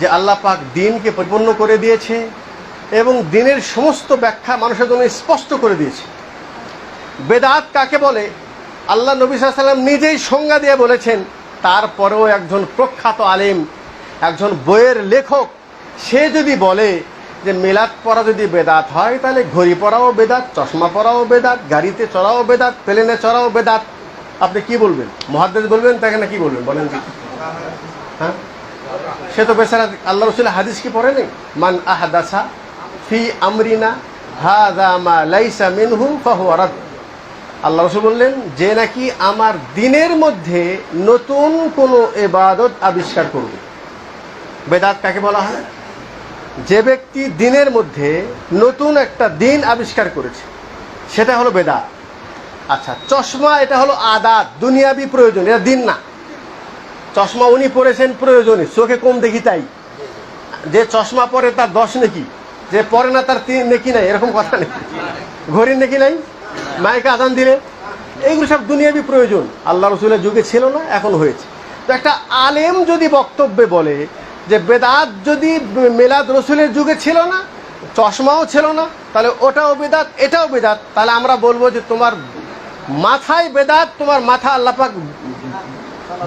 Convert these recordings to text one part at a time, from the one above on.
যে আল্লাহ পাক দিনকে পরিপূর্ণ করে দিয়েছে এবং দিনের সমস্ত ব্যাখ্যা মানুষের জন্য স্পষ্ট করে দিয়েছে। বেদাত কাকে বলে? আল্লাহ নবী সাল্লাম নিজেই সংজ্ঞা দিয়ে বলেছেন, তারপরেও একজন প্রখ্যাত আলেম, একজন বইয়ের লেখক, সে যদি বলে যে মেলাদ পড়া যদি বেদাত হয়, তাহলে ঘড়ি পরাও বেদাত, চশমা পরাও বেদাত, গাড়িতে চড়াও বেদাত, প্লেনে চড়াও বেদাত। আপনি কি বলবেন? মহাদ্দেশ বলবেন, তাকে না কি বলবেন? বলেন হ্যাঁ? সে তো বেচারা আল্লাহ রসুল হাদিস কি পড়ে নেই? মান আহাদাসা ফি আমরিনা, হাদা লাইসা মিনহু ফাহুয়া রাদ। আল্লাহ রসুল বললেন, যে নাকি আমার দিনের মধ্যে নতুন কোনো এবাদত আবিষ্কার করবে। বেদাত কাকে বলা হয়? যে ব্যক্তি দিনের মধ্যে নতুন একটা দিন আবিষ্কার করেছে, সেটা হলো বেদাত। আচ্ছা চশমা এটা হলো আদাত, দুনিয়াবি প্রয়োজন, এটা দিন না। চশমা উনি পরেছেন প্রয়োজনে, চোখে কম দেখি তাই। যে চশমা পরে তার দশ নেকি? যে পরে না তার তিন নেকি নাই, এরকম কথা নেই ঘড়ির নেকি নাই? মাইকে আদান দিলে? এইগুলো সব দুনিয়াবি প্রয়োজন। আল্লাহ রসুলের যুগে ছিল না, এখন হয়েছে। তো একটা আলেম যদি বক্তব্যে বলে যে বেদাত যদি মেলাদ রসুলের যুগে ছিল না, চশমাও ছিল না, তাহলে ওটাও বেদাত, এটাও বেদাত, তাহলে আমরা বলব যে তোমার মাথায় বেদাত, তোমার মাথা আল্লাপাক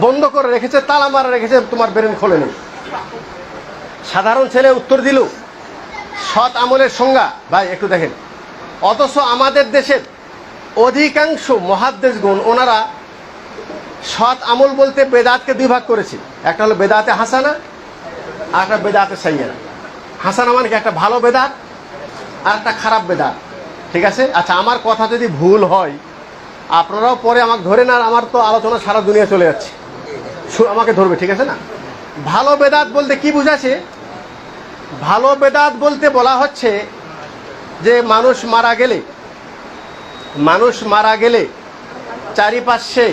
বন্ধ করে রেখেছে, তালা মারা রেখেছে, তোমার ব্রেন খোলে নেই সাধারণ ছেলে উত্তর দিল, সৎ আমলের সংজ্ঞা। ভাই, একটু দেখেন। অথচ আমাদের দেশের অধিকাংশ মহাদ্দেশগুণ, ওনারা সৎ আমল বলতে বেদাতকে দুই ভাগ করেছে। একটা হলো বেদাতে হাসানা, আর একটা বেদাতে সাইয়ানা হাসানা মানে কি? একটা ভালো বেদাত, আর একটা খারাপ বেদাত। ঠিক আছে? আচ্ছা আমার কথা যদি ভুল হয়, আপনারাও পরে আমাকে ধরে না আমার তো আলোচনা সারা দুনিয়া চলে যাচ্ছে। আমাকে ধরবে, ঠিক আছে না? ভালো বেদাত বলতে কি বুঝাচ্ছে? ভালো বেদাত বলতে বলা হচ্ছে যে মানুষ মারা গেলে, মানুষ মারা গেলে চারিপাশে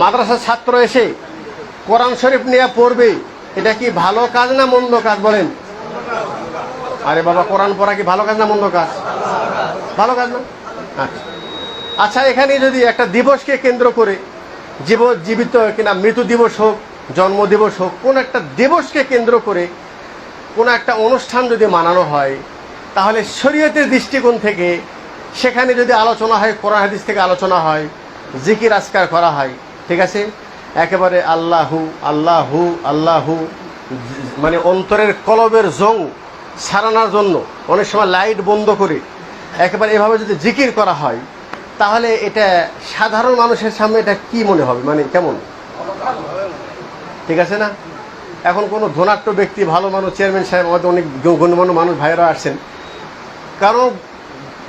মাদ্রাসার ছাত্র এসে কোরআন শরীফ নিয়ে পড়বে, এটা কি ভালো কাজ না মন্দ কাজ বলেন? আরে বাবা, কোরআন পড়া কি ভালো কাজ না মন্দ কাজ? ভালো কাজ না? আচ্ছা। আচ্ছা এখানে যদি একটা দিবসকে কেন্দ্র করে জীব জীবিত কিনা, মৃত্যু দিবস হোক, জন্ম দিবস হোক, কোন একটা দিবসকে কেন্দ্র করে কোনো একটা অনুষ্ঠান যদি মানানো হয়, তাহলে শরীয়তের দৃষ্টিকোণ থেকে সেখানে যদি আলোচনা হয়, কোরআন হাদিস থেকে আলোচনা হয়, জিকির, আজকার করা হয়, ঠিক আছে? একেবারে আল্লাহু আল্লাহু আল্লাহু মানে অন্তরের কলবের জং সারানোর জন্য, অনেক সময় লাইট বন্ধ করে, একেবারে এভাবে যদি জিকির করা হয় তাহলে এটা সাধারণ মানুষের সামনে এটা কি মনে হবে? মানে কেমন? ঠিক আছে না? এখন কোনো ধনাট্য ব্যক্তি, ভালো মানুষ, চেয়ারম্যান সাহেব আমাদের অনেক গণ্যমান্য মানুষ, ভাইয়েরা আসছেন। কারণ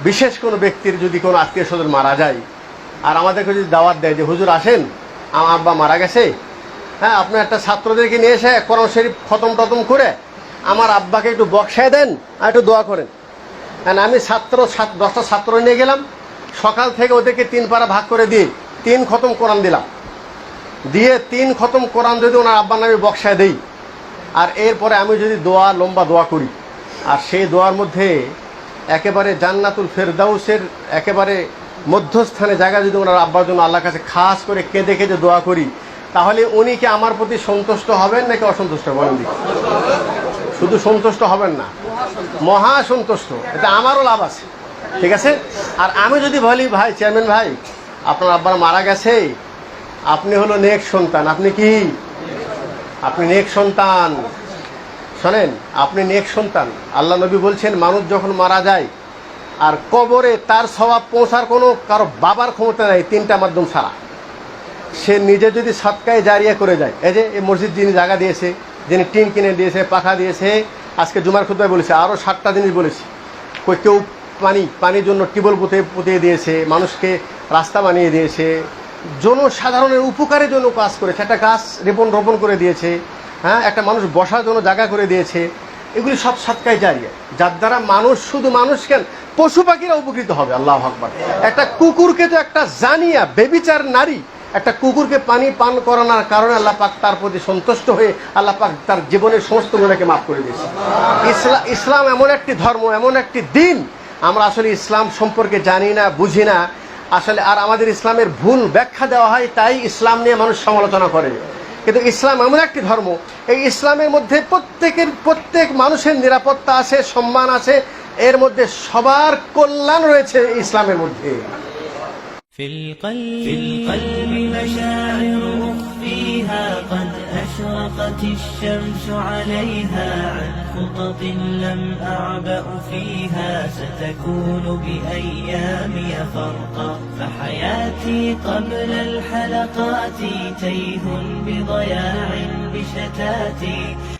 বিশেষ কোনো ব্যক্তির যদি কোনো আত্মীয় স্বজন মারা যায়, আর আমাদেরকে যদি দাওয়াত দেয় যে, হুজুর, আসেন, আমার আব্বা মারা গেছে। হ্যাঁ আপনি একটা ছাত্রদেরকে নিয়ে এসে কোরআন শরীফ খতম টতম করে আমার আব্বাকে একটু বক্সায় দেন আর একটু দোয়া করেন। আমি ছাত্র, দশটা ছাত্র নিয়ে গেলাম। সকাল থেকে ওদেরকে তিন পারা ভাগ করে দিয়ে তিন খতম কোরআন দিলাম। দিয়ে তিন খতম কোরআন যদি ওনার আব্বার নামে বক্সায় দেই, আর এরপরে আমি যদি দোয়া, লম্বা দোয়া করি, আর সেই দোয়ার মধ্যে একেবারে জান্নাতুল ফেরদাউসের একেবারে মধ্যস্থানে জায়গা যদি ওনার আব্বার জন্য আল্লাহর কাছে খাস করে কেঁদে কেঁদে দোয়া করি, তাহলে উনি কি আমার প্রতি সন্তুষ্ট হবেন নাকি অসন্তুষ্ট দিকে শুধু সন্তুষ্ট হবেন না, মহা সন্তুষ্ট। এটা আমারও লাভ আছে। ঠিক আছে? আর আমি যদি বলি, ভাই, চেয়ারম্যান ভাই, আপনার আব্বার মারা গেছে। আপনি হলো নেক সন্তান। আপনি কি? আপনি নেক সন্তান। শোনেন, আপনি নেক সন্তান। আল্লাহ নবী বলছেন, মানুষ যখন মারা যায়, আর কবরে তার স্বভাব পৌঁছার কোনো কারও বাবার ক্ষমতা নেই, তিনটা মাধ্যম ছাড়া। সে নিজে যদি সৎকায় জারিয়া করে যায়, এই যে এই মসজিদ যিনি জায়গা দিয়েছে, যিনি টিন কিনে দিয়েছে, পাখা দিয়েছে, আজকে জুমার খুদ্ায় বলেছে আরও সাতটা জিনিস বলেছে। কেউ পানি, পানির জন্য টিবল পুঁতে পুঁতিয়ে দিয়েছে, মানুষকে রাস্তা বানিয়ে দিয়েছে, জনসাধারণের উপকারের জন্য কাজ করেছে, একটা গাছ রোপণ রোপণ করে দিয়েছে হ্যাঁ একটা মানুষ বসার জন্য জায়গা করে দিয়েছে, এগুলি সব সৎকায় জারিয়া। যার দ্বারা মানুষ শুধু মানুষ কেন, পশু পাখিরা উপকৃত হবে, আল্লাহ আকবর। একটা কুকুরকে তো একটা জানিয়া, বেবিচার নারী, একটা কুকুরকে পানি পান করানোর কারণে আল্লাহ পাক তার প্রতি সন্তুষ্ট হয়ে আল্লাহ পাক তার জীবনের সমস্ত গুণাকে মাফ করে দিয়েছে। ইসলাম ইসলাম এমন একটি ধর্ম, এমন একটি দিন আমরা আসলে ইসলাম সম্পর্কে জানি না বুঝি না আসলে আর আমাদের ইসলামের ভুল ব্যাখ্যা দেওয়া হয় তাই ইসলাম নিয়ে মানুষ সমালোচনা করে কিন্তু ইসলাম এমন একটি ধর্ম এই ইসলামের মধ্যে প্রত্যেকের প্রত্যেক মানুষের নিরাপত্তা আছে সম্মান আছে এর মধ্যে সবার কল্যাণ রয়েছে ইসলামের মধ্যে في القلب, في القلب مشاعر أخفيها قد أشرقت الشمس عليها عن خطط لم أعبأ فيها. ستكون بأيامي فرقا فحياتي قبل الحلقات تيه بضياع بشتاتي.